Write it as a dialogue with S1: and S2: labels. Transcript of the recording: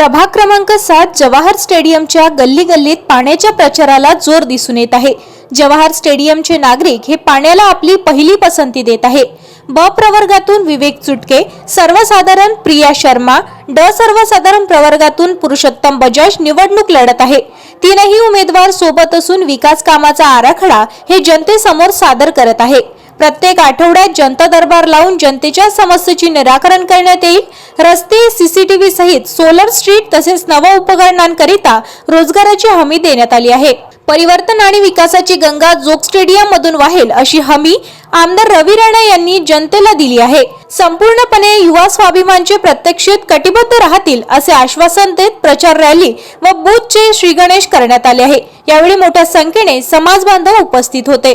S1: प्रभाग क्रमांक सात जवाहर स्टेडियमच्या गल्ली गल्लीत पाण्याच्या प्रचाराला जोर दिसून येत आहे. जवाहर स्टेडियमचे नागरिक हे पाण्याला आपली पहिली पसंती देत आहे. ब प्रवर्गातून विवेक चुटके सर्वसाधारण प्रिया शर्मा ड सर्वसाधारण प्रवर्गातून पुरुषोत्तम बजाज निवडणूक लढत आहे. तीनही उमेदवार सोबत असून विकास कामाचा आराखडा हे जनतेसमोर सादर करत आहे. प्रत्येक आठवड्यात जनता दरबार लावून जनतेच्या समस्येचे निराकरण करण्यात येईल. रस्ते सीसीटीव्ही सहित सोलर स्ट्रीट तसेच नव उपकरणांकरिता रोजगाराची हमी देण्यात आली आहे. परिवर्तन आणि विकासाची गंगा जोग स्टेडियम मधून वाहेल अशी हमी आमदार रवी राणा यांनी जनतेला दिली आहे. संपूर्णपणे युवा स्वाभिमानचे प्रत्यक्षित कटिबद्ध राहतील असे आश्वासन देत प्रचार रॅली व बूथचे श्रीगणेश करण्यात आले आहे. यावेळी मोठ्या संख्येने समाज बांधव उपस्थित होते.